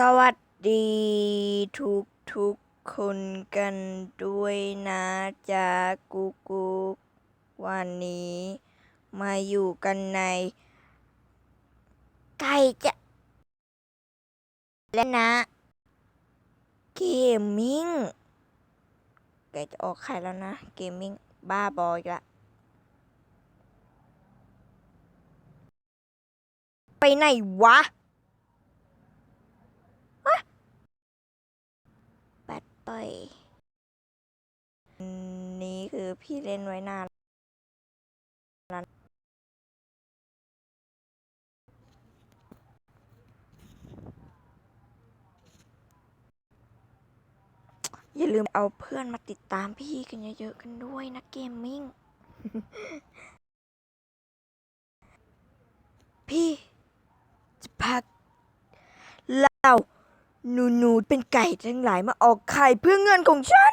สวัสดีทุกทุกๆคนกันด้วยนะจ๊ะกูกูวันนี้ มาอยู่กันใน ไก่จะ และนะ เกมมิ่งไก่จะออกไข่แล้วนะ เกมมิ่ง บ้าบอยละ ไปไหนวะ ปัดปล่อยนี้คือพี่เล่นไว้นานแล้วอย่าลืมเอาเพื่อนมาติดตามพี่กันเยอะๆกันด้วยนะเกมมิ่ง พี่จะพักเรา หนูหนูเป็นไก่ทั้งหลายมาออกไข่เพื่อเงินของฉัน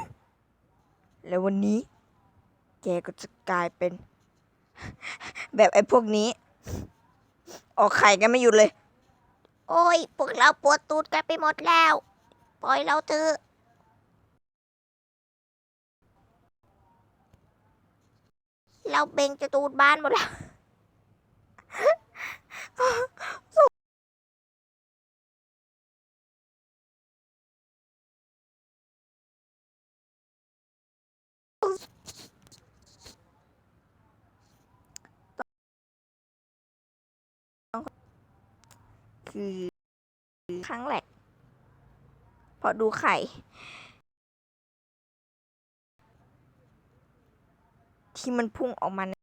แล้ววันนี้ แกก็จะกลายเป็น แบบไอ้พวกนี้ ออกไข่กันไม่หยุดเลย โอ้ย พวกเราปวดตูดกันไปหมดแล้ว ปล่อยเราเถอะเราเบ่งจะตูดบ้านหมดแล้ว คือครั้งแรกพอดูไข่ ที่มันพุ่งออกมาใน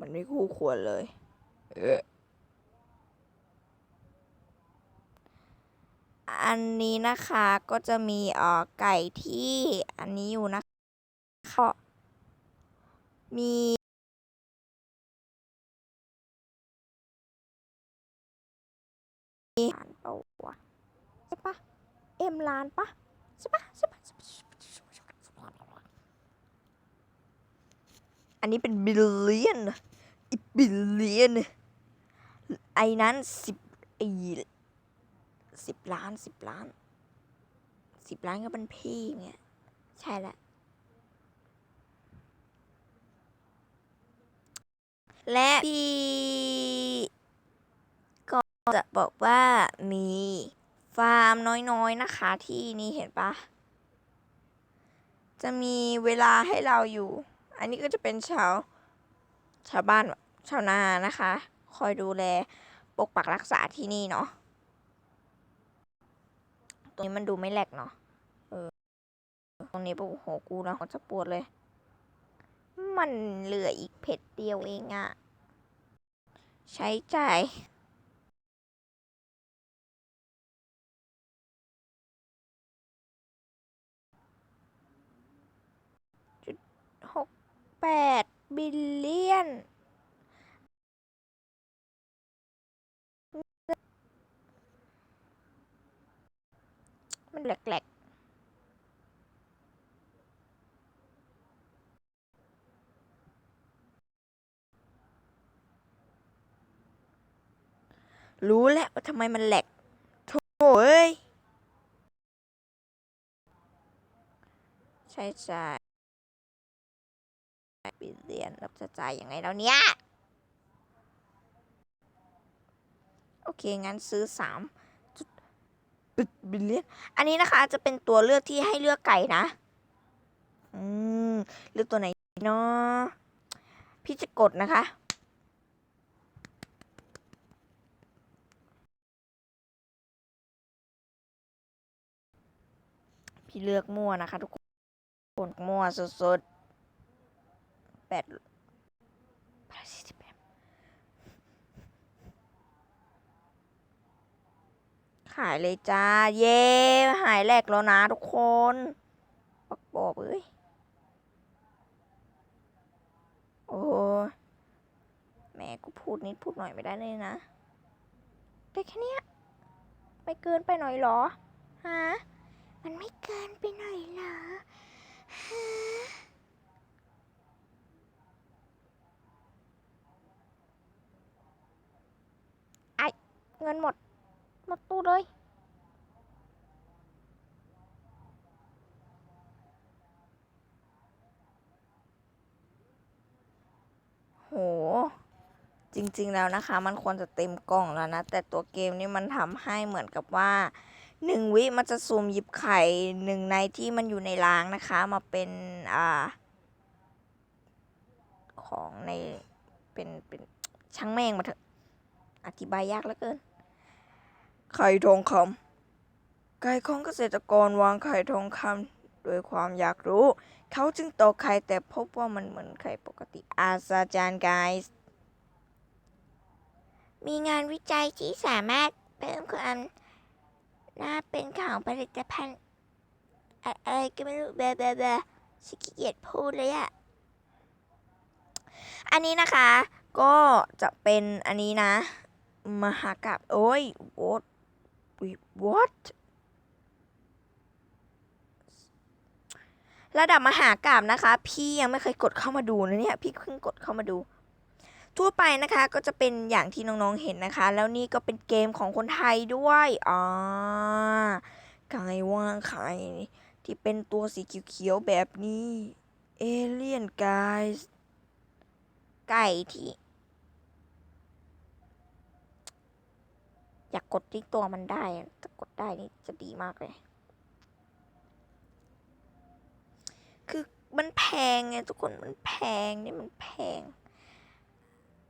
มันไม่คู่ควรเลย เอออันนี้นะคะก็จะมีเอ่อไก่ที่อันนี้อยู่นะคะ มีล้านเปล่าวะใช่ปะเอ็มล้านปะใช่ปะใช่ปะใช่ปะอันนี้เป็นบิลเลียนอีบิลเลียนไอ้นั้นสิบไอสิบล้านสิบล้านสิบล้านก็เป็นพี่ไงใช่แล้ว และพี่ก็จะบอกว่ามีฟาร์มน้อยๆนะคะที่นี่เห็นปะจะมีเวลาให้เราอยู่ อันนี้ก็จะเป็นชาวชาวบ้านชาวนานะคะ คอยดูแลปกปักรักษาที่นี่เนาะตรงนี้มันดูไม่แหลกเนาะเออตรงนี้ปวดหัวกูนะจะปวดเลย มันเหลืออีกเผ็ดเดียวเองอะใช้จ่ายจุดหกแปดบิลเลียนมันแหลกๆ รู้แล้วว่าทำไมมันแหลกโถ่เอ้ย ใช่จ่ายบิลเลียนเราจะจ่ายยังไงแล้วเนี่ย โอเค งั้นซื้อสามจุดบิลเลียน อันนี้นะคะจะเป็นตัวเลือกที่ให้เลือกไก่นะ อืม เลือกตัวไหนเนาะพี่จะกดนะคะ พี่เลือกมั่วนะคะทุกคนมั่วสุดๆแปดแปดสิบแปดขายเลยจ้า เย้หายแรกแล้วนะทุกคนปักบอกเอ้ย โอ้แม่กูพูดนิดพูดหน่อยไม่ได้เลยนะ ได้แค่เนี้ยไม่เกินไปหน่อยหรอ ฮะ มันไม่เกินไปหน่อยเหรอฮะไอเงินหมด หมดตู้เลยโห จริงๆแล้วนะคะ มันควรจะเต็มกล่องแล้วนะ แต่ตัวเกมนี่มันทำให้เหมือนกับว่า หนึ่งวิมันจะซูมหยิบไข่หนึ่งในที่มันอยู่ในรางนะคะ มาเป็นอ่าของในเป็นเป็นช่างแม่งมาเถอะ อธิบายยากเหลือเกิน ไข่ทองคำไก่ของเกษตรกรวางไข่ทองคำโดวยความอยากรู้ เขาจึงตอกไข่แต่พบว่ามันเหมือนไข่ปกติ อาซาจารย์ไกส์มีงานวิจัยที่สามารถเพิ่มความ น่าเป็นของผลิตภัณฑ์อะไรก็ไม่รู้แบบแบบแบบชิขี้เกียจพูดเลยอะอันนี้นะคะ ก็จะเป็นอันนี้นะ มหากาบโอ้ย what Wait, what ระดับมหากราบนะคะ พี่ยังไม่เคยกดเข้ามาดูนะเนี่ย พี่เพิ่งกดเข้ามาดู ทั่วไปนะคะก็จะเป็นอย่างที่น้องๆเห็นนะคะ แล้วนี่ก็เป็นเกมของคนไทยด้วยอ่าไก่ว่างไข่ที่เป็นตัวสีเขียวๆแบบนี้เอเลี่ยนไกส์ไก่ที่ อยากกดที่ตัวมันได้อะถ้ากดได้นี่จะดีมากเลย คือมันแพงไงทุกคนมันแพงนี่มันแพง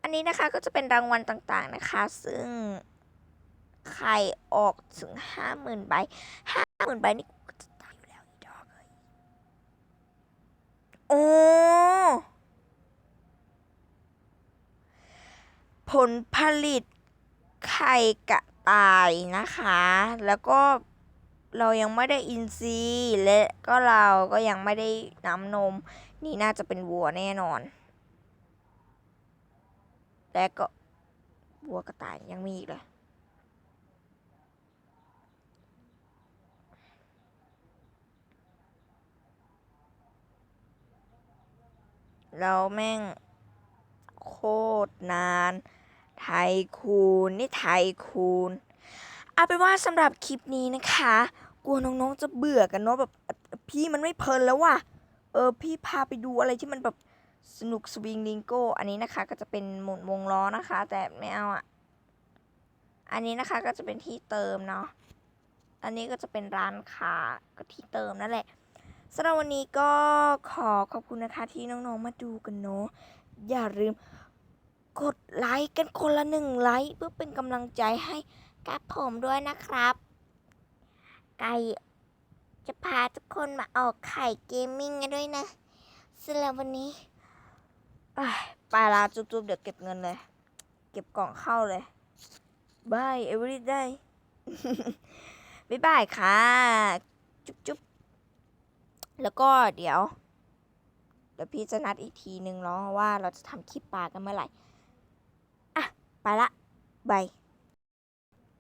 อันนี้นะคะก็จะเป็นรางวัลต่างๆนะคะ ซึ่งใครออกถึงห้าหมื่นใบห้าหมื่นใบนี่จะตายอยู่แล้วอีดอกเลยโอ้ผลผลิตไข่กระต่ายนะคะ แล้วก็เรายังไม่ได้อินทรีและก็เราก็ยังไม่ได้น้ำนม นี่น่าจะเป็นวัวแน่นอน และก็วัวกระต่ายยังมีอีกเลยเราแม่งโคตรนาน ไทยคูณนี่ไทยคูณเอาเป็นว่าสำหรับคลิปนี้นะคะ กลัวน้องๆจะเบื่อกันเนาะแบบพี่มันไม่เพลินแล้วว่ะ เออพี่พาไปดูอะไรที่มันแบบ สนุกสวิงลิงโก้ อันนี้นะคะก็จะเป็นหมุนวงล้อนะคะ แต่ไม่เอาอะ อันนี้นะคะก็จะเป็นที่เติมเนาะ อันนี้ก็จะเป็นร้านค้าก็ที่เติมนั่นแหละสำหรับวันนี้ก็ขอขอบคุณนะคะที่น้องๆมาดูกันเนาะ อย่าลืมกดไลค์กันคนละหนึ่งไลค์เพื่อเป็นกำลังใจให้กับผมด้วยนะครับ ไก่จะพาทุกคนมาออกไข่เกมมิ่งกันด้วยนะสำหรับวันนี้ ไปละจุ๊บๆ เดี๋ยวเก็บเงินเลย เก็บกล่องเข้าเลยบาย every day บ๊ายบายค่ะ จุ๊บๆ แล้วก็เดี๋ยว เดี๋ยวพี่จะนัดอีกทีนึงเนาะว่าเราจะทำคลิปปลากันเมื่อไหร่ อะ ไปละบาย